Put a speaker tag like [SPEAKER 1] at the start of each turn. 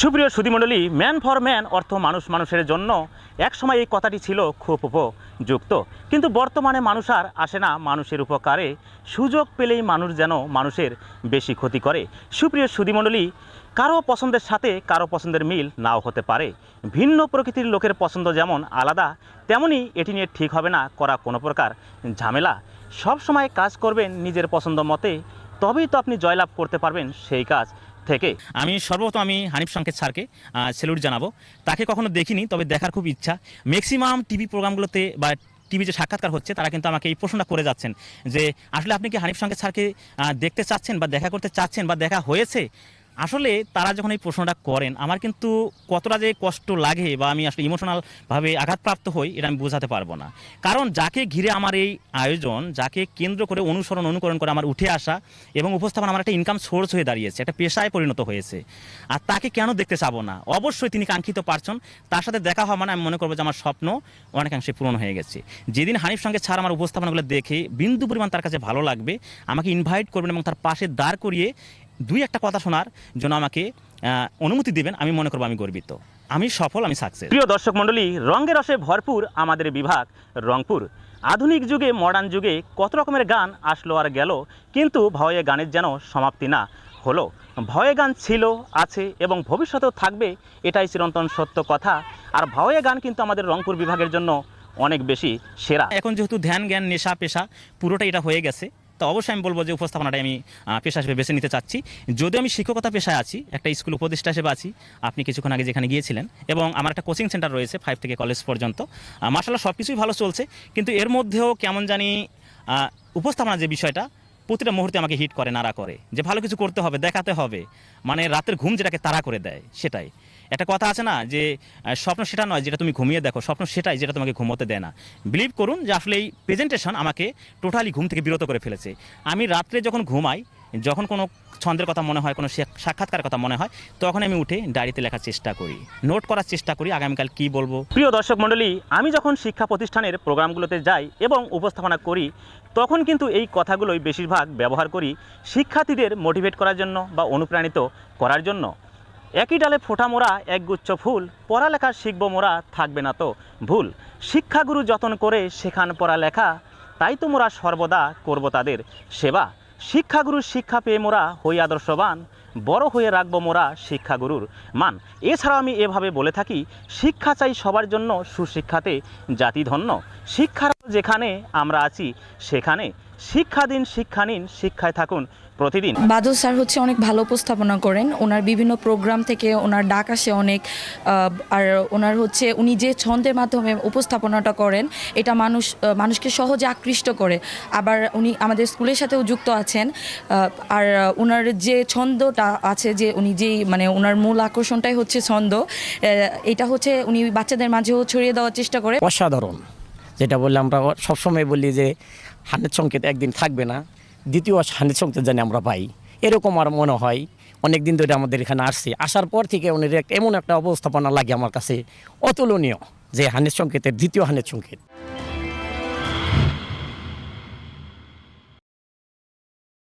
[SPEAKER 1] সুপ্রিয় সুধীমণ্ডলী man for man অর্থ মানুষ মানুষের জন্য একসময় এই কথাটি ছিল খুব উপযুক্ত। কিন্তু বর্তমানে মানুষ আর আসে না মানুষের উপকারে। সুযোগ পেলেই মানুষ যেন মানুষের বেশি ক্ষতি করে। সুপ্রিয় সুধীমণ্ডলী, কারও পছন্দের সাথে কারও পছন্দের মিল নাও হতে পারে। ভিন্ন প্রকৃতির লোকের পছন্দ যেমন আলাদা তেমনই এটি নিয়ে ঠিক হবে না করা কোনো প্রকার ঝামেলা। সব সময় কাজ করবেন নিজের পছন্দ মতে, তবেই তো আপনি জয়লাভ করতে পারবেন সেই কাজ। থেকে আমি সর্বপ্রথম আমি হানিফ সংকেত স্যারকে সেলুট জানাব। তাকে কখনো দেখিনি, তবে দেখার খুব ইচ্ছা। ম্যাক্সিমাম টিভি প্রোগ্রামগুলোতে বা টিভি যে সাক্ষাৎকার হচ্ছে, তারা কিন্তু আমাকে এই প্রশ্নটা করে যাচ্ছেন যে, আসলে আপনি কি হানিফ সংকেত স্যারকে দেখতে চাচ্ছেন বা দেখা করতে চাচ্ছেন বা দেখা হয়েছে? আসলে তারা যখন এই প্রশ্নটা করেন, আমার কিন্তু কতটা যে কষ্ট লাগে বা আমি আসলে ইমোশনালভাবে আঘাতপ্রাপ্ত হই, এটা আমি বোঝাতে পারব না। কারণ যাকে ঘিরে আমার এই আয়োজন, যাকে কেন্দ্র করে অনুসরণ, অনুকরণ করে আমার উঠে আসা এবং উপস্থাপনা আমার একটা ইনকাম সোর্স হয়ে দাঁড়িয়েছে, একটা পেশায় পরিণত হয়েছে, আর তাকে কেন দেখতে চাবো না? অবশ্যই তিনি কাঙ্ক্ষিত পারছেন তার সাথে দেখা হওয়া মানে আমি মনে করব যে আমার স্বপ্ন অনেকাংশে পূরণ হয়ে গেছে। যেদিন হানিফ সঙ্গে ছাড় আমার উপস্থাপনাগুলো দেখে বিন্দু পরিমাণ তার কাছে ভালো লাগবে, আমাকে ইনভাইট করবেন এবং তার পাশে দাঁড় করিয়ে দুই একটা কথা শোনার জন্য আমাকে অনুমতি দিবেন আমি মনে করব আমি গর্বিত। আমি সফল আমি সাকসেস প্রিয় দর্শক মণ্ডলী রঙের রসে ভরপুর আমাদের বিভাগ রংপুর। আধুনিক যুগে মডার্ন যুগে কত রকমের গান আসলো আর গেল কিন্তু ভয়ে গানের যেন সমাপ্তি না হলো। ভয়ে গান ছিল আছে এবং ভবিষ্যতেও থাকবে এটাই চিরন্তন সত্য কথা। আর ভয়ে গান কিন্তু আমাদের রংপুর বিভাগের জন্য অনেক বেশি সেরা। এখন যেহেতু ধ্যান জ্ঞান নেশা পেশা পুরোটা এটা হয়ে গেছে তো অবশ্যই আমি বলব যে উপস্থাপনাটাই আমি পেশা হিসেবে বেছে নিতে চাচ্ছি। যদিও আমি শিক্ষকতা পেশায় আছি, একটা স্কুল উপদেষ্টা হিসেবে আছি, আপনি কিছুক্ষণ আগে যেখানে গিয়েছিলেন এবং আমার একটা কোচিং সেন্টার রয়েছে ফাইভ থেকে কলেজ পর্যন্ত। মার্শাল্লাহ সব কিছুই ভালো চলছে, কিন্তু এর মধ্যেও কেমন জানি উপস্থাপনা যে বিষয়টা, প্রতিটা মুহূর্তে আমাকে হিট করে, নাড়া করে, যে ভালো কিছু করতে হবে, দেখাতে হবে মানে রাতের ঘুম যেটাকে তাড়া করে দেয়, সেটাই। একটা কথা আছে না যে স্বপ্ন সেটা নয় যেটা তুমি ঘুমিয়ে দেখো, স্বপ্ন সেটাই যেটা তোমাকে ঘুমোতে দেয় না। বিলিভ করুন যে আসলে এই প্রেজেন্টেশন আমাকে টোটালি ঘুম থেকে বিরত করে ফেলেছে। আমি রাত্রে যখন ঘুমাই, যখন কোনো ছন্দের কথা মনে হয়, কোনো সাক্ষাৎকার কথা মনে হয়, তখন আমি উঠে ডায়েরিতে লেখার চেষ্টা করি। নোট করার চেষ্টা করি আগামীকাল কি বলব। প্রিয় দর্শক মণ্ডলী, আমি যখন শিক্ষা প্রতিষ্ঠানের প্রোগ্রামগুলোতে যাই এবং উপস্থাপনা করি, তখন কিন্তু এই কথাগুলোই বেশিরভাগ ব্যবহার করি শিক্ষার্থীদের মোটিভেট করার জন্য বা অনুপ্রাণিত করার জন্য। একই ডালে ফোটা মোরা একগুচ্ছ ফুল, পড়ালেখা শিখব মোরা, থাকবে না তো ভুল। শিক্ষাগুরু যতন করে শেখান পড়ালেখা, তাই তো মোরা সর্বদা করব তাদের সেবা। শিক্ষাগুরুর শিক্ষা পেয়ে মোরা হই আদর্শবান, বড় হয়ে রাখব মোরা শিক্ষাগুরুর মান। এছাড়াও আমি এভাবে বলে থাকি, শিক্ষা চাই সবার জন্য, সুশিক্ষাতে জাতি ধন্য। শিক্ষার যেখানে আমরা আছি, সেখানে। শিক্ষা দিন, শিক্ষা নিন, শিক্ষায় থাকুন প্রতিদিন?
[SPEAKER 2] বাদল স্যার হচ্ছে অনেক ভালো উপস্থাপনা করেন। ওনার বিভিন্ন প্রোগ্রাম থেকে ওনার ডাক আসে অনেক আর ওনার হচ্ছে উনি যে ছন্দের মাধ্যমে উপস্থাপনাটা করেন এটা মানুষ মানুষকে সহজে আকৃষ্ট করে। আবার উনি আমাদের স্কুলের সাথেও যুক্ত আছেন আর ওনার যে ছন্দটা আছে যে উনি যেই মানে ওনার মূল আকর্ষণটাই হচ্ছে ছন্দ এটা হচ্ছে উনি বাচ্চাদের মাঝেও ছড়িয়ে দেওয়ার চেষ্টা করে।
[SPEAKER 3] অসাধারণ। যেটা বললে আমরা সবসময় বলি যে হান্ড্রেড সংকেত একদিন থাকবে না। দ্বিতীয় শান্তি সংকেত জানি আমরা পাই। এরকম আর মনে হয়। অনেক দিন ধরে আমাদের এখানে আসছে। আসার পর থেকে উনির এমন একটা অবস্থাপনা লাগে আমার কাছে। অতুলনীয় যে হানির সংকেতের দ্বিতীয় হানির সংকেত।